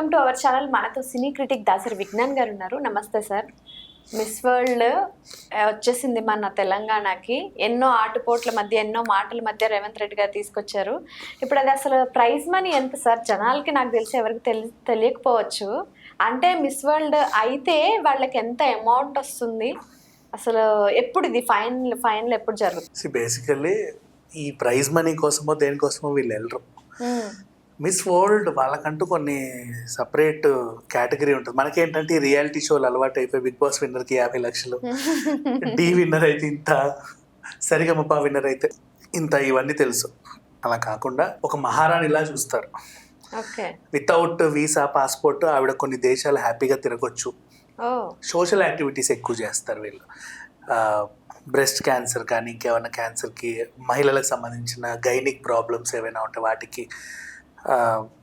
Welcome to our channel మనతో సినీ critic Dasari Vignan గారు ఉన్నారు. నమస్తే సార్ మిస్ వరల్డ్ వచ్చేసింది మన తెలంగాణకి. ఎన్నో ఆటుపోట్ల మధ్య ఎన్నో మాటల మధ్య రేవంత్ రెడ్డి గారు తీసుకొచ్చారు. ఇప్పుడు అది అసలు ప్రైజ్ మనీ ఎంత సార్ జనాలకి నాకు తెలిసి ఎవరికి తెలి తెలియకపోవచ్చు. అంటే మిస్ వరల్డ్ అయితే వాళ్ళకి ఎంత అమౌంట్ వస్తుంది? అసలు ఎప్పుడు ఇది ఫైనల్ ఫైనల్ ఎప్పుడు జరుగుతుంది? బేసికల్లీ ఈ ప్రైజ్ మనీ కోసమో దేనికోసమో వీళ్ళు వెళ్ళరు. మ్మ్. మిస్ వరల్డ్ వాళ్ళకంటూ కొన్ని సపరేట్ కేటగిరీ ఉంటుంది. మనకేంటంటే రియాలిటీ షోలు అలవాటు అయిపోయి బిగ్ బాస్ విన్నర్కి యాభై లక్షలు డి విన్నర్ అయితే ఇంత సరిగమప విన్నర్ అయితే ఇంత ఇవన్నీ తెలుసు. అలా కాకుండా ఒక మహారాణిలా చూస్తారు. వితౌట్ వీసా పాస్పోర్ట్ ఆవిడ కొన్ని దేశాలు హ్యాపీగా తిరగొచ్చు. సోషల్ యాక్టివిటీస్ ఎక్కువ చేస్తారు వీళ్ళు. బ్రెస్ట్ క్యాన్సర్ కానీ ఇంకేమైనా క్యాన్సర్కి మహిళలకు సంబంధించిన గైనిక్ ప్రాబ్లమ్స్ ఏవైనా ఉంటే వాటికి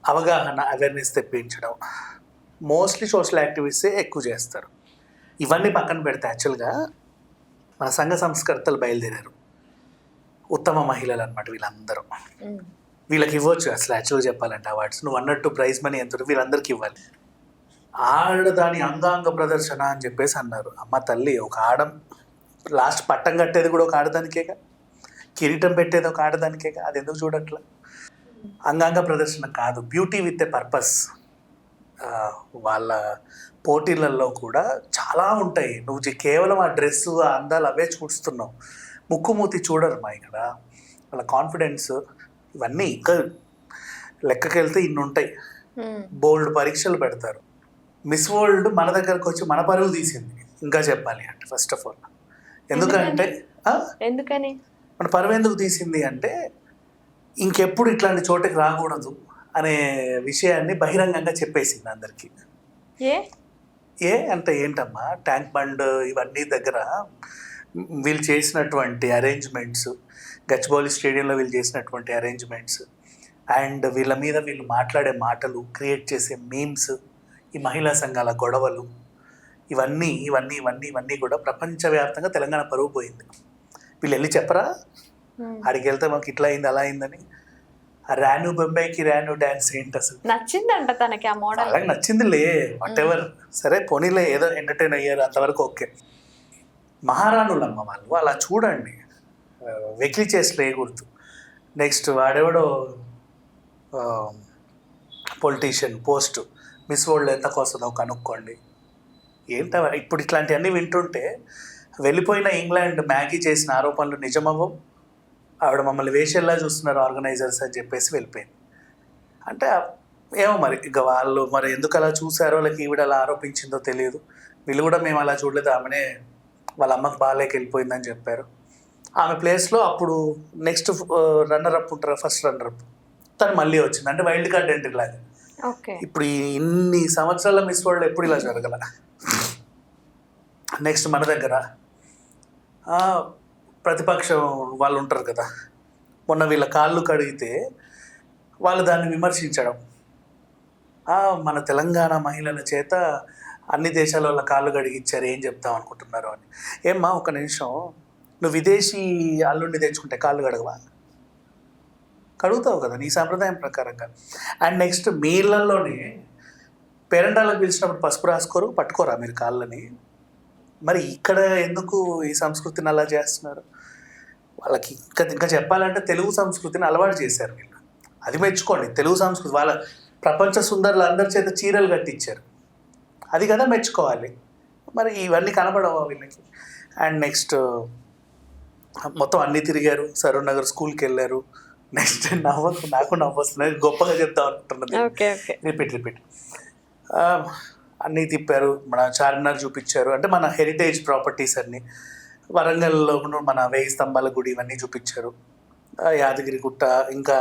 అవగాహన అవేర్నెస్ తెప్పించడం. మోస్ట్లీ సోషల్ యాక్టివిటీసే ఎక్కువ చేస్తారు. ఇవన్నీ పక్కన పెడితే యాక్చువల్గా మన సంఘ సంస్కర్తలు బయలుదేరారు. ఉత్తమ మహిళలు అనమాట వీళ్ళందరూ. వీళ్ళకి ఇవ్వచ్చు అసలు యాక్చువల్గా చెప్పాలంటే అవార్డ్స్ నువ్వు అన్నట్టు ప్రైజ్ మనీ ఎంత వీళ్ళందరికీ ఇవ్వాలి. ఆడదాని అంగాంగ ప్రదర్శన అని చెప్పేసి అన్నారు. అమ్మ తల్లి ఒక ఆడ లాస్ట్ పట్టం కట్టేది కూడా ఒక ఆడదానికేగా? కిరీటం పెట్టేది ఒక ఆడదానికేగా? అది ఎందుకు చూడట్లా? అంగాంగ ప్రదర్శన కాదు బ్యూటీ విత్ ఎ పర్పస్ వాళ్ళ పోటీలలో కూడా చాలా ఉంటాయి. నువ్వు కేవలం ఆ డ్రెస్సు ఆ అందాలు అవే చూస్తున్నావు. ముక్కు మూతి చూడరు మా ఇక్కడ. వాళ్ళ కాన్ఫిడెన్స్ ఇవన్నీ ఇంకా లెక్కకెళ్తే ఇన్ని ఉంటాయి. బోల్డ్ పరీక్షలు పెడతారు. మిస్ వరల్డ్ మన దగ్గరకు వచ్చి మన పరువు తీసింది. ఇంకా చెప్పాలి అంటే ఫస్ట్ ఆఫ్ ఆల్ ఎందుకంటే? ఎందుకని? మన పరువు ఎందుకు తీసింది అంటే ఇంకెప్పుడు ఇట్లాంటి చోటకి రాకూడదు అనే విషయాన్ని బహిరంగంగా చెప్పేసింది అందరికీ. ఏ? ఏ? అంటే ఏంటమ్మా? ట్యాంక్ బండ్ ఇవన్నీ దగ్గర వీళ్ళు చేసినటువంటి అరేంజ్మెంట్స్ గచ్చిబౌలి స్టేడియంలో వీళ్ళు చేసినటువంటి అరేంజ్మెంట్స్ అండ్ వీళ్ళ మీద వీళ్ళు మాట్లాడే మాటలు క్రియేట్ చేసే మీమ్స్ ఈ మహిళా సంఘాల గొడవలు ఇవన్నీ ఇవన్నీ ఇవన్నీ ఇవన్నీ కూడా ప్రపంచవ్యాప్తంగా తెలంగాణ పరువు పోయింది. వీళ్ళు వెళ్ళి చెప్పరా? మ్మ్. ఆడికి వెళ్తే మాకు ఇట్లా అయింది అలా అయిందని. ఆ రాను బొంబాయికి రాను డ్యాన్స్ ఏంటి అసలు? నచ్చిందంట తనకి ఆ మోడల్. అలాగే నచ్చిందిలే. వాట్ ఎవర్ సరే పోనీలే ఏదో ఎంటర్టైన్ అయ్యారు అంతవరకు ఓకే. మహారాణులమ్మ వాళ్ళు అలా చూడండి. వెకిలి చేసి లేకూడదు నెక్స్ట్ వాడెవడో పొలిటీషియన్ పోస్ట్ మిస్ వరల్డ్ ఎంత వస్తుందో కనుక్కోండి. ఏంట ఇప్పుడు ఇట్లాంటివన్నీ వింటుంటే వెళ్ళిపోయిన ఇంగ్లాండ్ మ్యాగీ చేసిన ఆరోపణలు నిజమవ్వవు? ఆవిడ మమ్మల్ని వేషల్లా చూస్తున్నారు ఆర్గనైజర్స్ అని చెప్పేసి వెళ్ళిపోయింది. అంటే ఏమో మరి ఇక వాళ్ళు మరి ఎందుకు అలా చూసారో లేక ఈవిడ అలా ఆరోపించిందో తెలియదు. వీళ్ళు కూడా మేము అలా చూడలేదు. ఆమెనే వాళ్ళ అమ్మకి బాగాలేక వెళ్ళిపోయిందని చెప్పారు. ఆమె ప్లేస్లో అప్పుడు నెక్స్ట్ రన్నర్ అప్ ఉంటారు ఫస్ట్ రన్నర్ అప్ తను మళ్ళీ వచ్చింది. అంటే వైల్డ్ కార్డ్ ఎంట్రీ లాగా. ఇప్పుడు ఇన్ని సంవత్సరాల మిస్ వరల్డ్ ఎప్పుడు ఇలా జరగల? నెక్స్ట్ మన దగ్గర ప్రతిపక్షం వాళ్ళు ఉంటారు కదా. మొన్న వీళ్ళ కాళ్ళు కడిగితే వాళ్ళు దాన్ని విమర్శించడం. మన తెలంగాణ మహిళల చేత అన్ని దేశాల వాళ్ళ కాళ్ళు కడిగిచ్చారు ఏం చెప్తాం అనుకుంటున్నారు అని. ఏమ్మా ఒక నిమిషం. నువ్వు విదేశీ అల్లుండి తెచ్చుకుంటే కాళ్ళు కడగవా? కడుగుతావు కదా నీ సాంప్రదాయం ప్రకారంగా. అండ్ నెక్స్ట్ మీ ఇళ్ళల్లోనే పేరెంటాలకు పిలిచినప్పుడు పసుపు రాసుకోరు పట్టుకోరా మీరు కాళ్ళని? మరి ఇక్కడ ఎందుకు ఈ సంస్కృతిని అలా చేస్తున్నారు? వాళ్ళకి ఇంకా ఇంకా చెప్పాలంటే తెలుగు సంస్కృతిని అలవాటు చేశారు వీళ్ళు. అది మెచ్చుకోండి. తెలుగు సంస్కృతి వాళ్ళ ప్రపంచ సుందరులు అందరి చేత చీరలు కట్టించారు. అది కదా మెచ్చుకోవాలి. మరి ఇవన్నీ కనబడవా వీళ్ళకి? అండ్ నెక్స్ట్ మొత్తం అన్నీ తిరిగారు. సరూర్ నగర్ స్కూల్కి వెళ్ళారు. నెక్స్ట్ నవ్వ నాకు నవ్వు వస్తుంది గొప్పగా చెప్తాం ఓకే రిపీట్ రిపీట్. అన్నీ తిప్పారు. మన చార్మినార్ చూపించారు. అంటే మన హెరిటేజ్ ప్రాపర్టీస్ అన్నీ. వరంగల్లో మన వేయి స్తంభాల గుడి ఇవన్నీ చూపించారు. యాదగిరి గుట్ట ఇంకా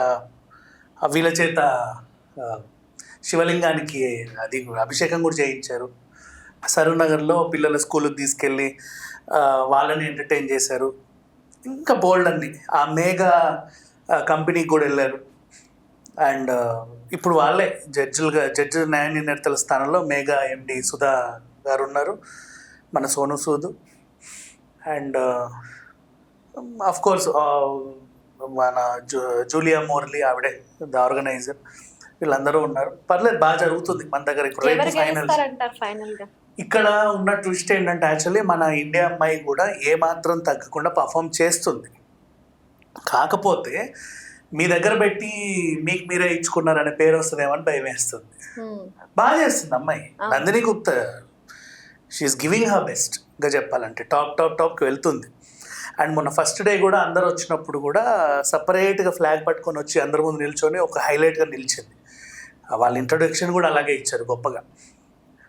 ఆ వీళ్ళ చేత శివలింగానికి అది అభిషేకం కూడా చేయించారు. సరూర్ నగర్లో పిల్లల స్కూల్కి తీసుకెళ్ళి వాళ్ళని ఎంటర్టైన్ చేశారు. ఇంకా బోల్డ్ అన్ని. ఆ మేఘా కంపెనీకి కూడా వెళ్ళారు. అండ్ ఇప్పుడు వాళ్ళే జడ్జిలుగా జడ్జి న్యాయ నిర్ణేతల స్థానంలో మేఘా ఎండి సుధా గారు ఉన్నారు. మన Sonu Sood. And of course మన జూ జూలియా మోర్లీ ఆవిడే ద ఆర్గనైజర్ వీళ్ళందరూ ఉన్నారు. పర్లేదు బాగా జరుగుతుంది మన దగ్గర ఫైనల్ ఇక్కడ ఉన్న ట్విస్ట్ ఏంటంటే యాక్చువల్లీ మన ఇండియా అమ్మాయి కూడా ఏ మాత్రం తగ్గకుండా పర్ఫామ్ చేస్తుంది. కాకపోతే మీ దగ్గర పెట్టి మీకు మీరే ఇచ్చుకున్నారనే పేరు వస్తుందేమో అని భయం వేస్తుంది. బాగా చేస్తుంది అమ్మాయి. Nandini Gupta she is giving her best ఇంకా చెప్పాలంటే. టాప్ టాప్ టాప్కి వెళ్తుంది. అండ్ మొన్న ఫస్ట్ డే కూడా అందరు వచ్చినప్పుడు కూడా సపరేట్గా ఫ్లాగ్ పట్టుకొని వచ్చి అందరి ముందు నిల్చొని ఒక హైలైట్గా నిలిచింది. వాళ్ళ ఇంట్రొడక్షన్ కూడా అలాగే ఇచ్చారు గొప్పగా.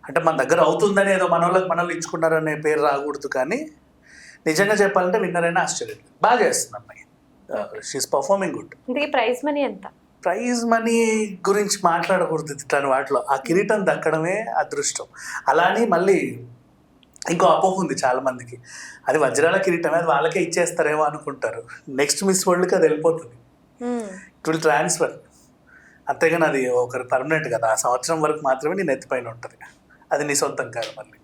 అంటే మన దగ్గర అవుతుందని ఏదో మన వాళ్ళకి మనల్ని ఇచ్చుకున్నారనే పేరు రాకూడదు కానీ నిజంగా చెప్పాలంటే విన్నర్ అయినా ఆశ్చర్యం. బాగా చేస్తుంది అమ్మాయి. షీఈస్ పర్ఫార్మింగ్ గుడ్ ఇంతకీ ప్రైజ్ మనీ ఎంత? ప్రైజ్ మనీ గురించి మాట్లాడకూడదు ఇట్లాంటి వాటిలో. ఆ కిరీటం దక్కడమే అదృష్టం. అలానే మళ్ళీ ఇంకో అపోహ ఉంది చాలా మందికి అది వజ్రాల కిరీటమే అది వాళ్ళకే ఇచ్చేస్తారేమో అనుకుంటారు. నెక్స్ట్ మిస్ వరల్డ్కి అది వెళ్ళిపోతుంది. ఇట్ విల్ ట్రాన్స్ఫర్ అంతేగాని అది ఒకరు పర్మనెంట్ కదా. ఆ సంవత్సరం వరకు మాత్రమే నీ నెత్తిపైన ఉంటుంది. అది నీ సొంతం కాదు మళ్ళీ.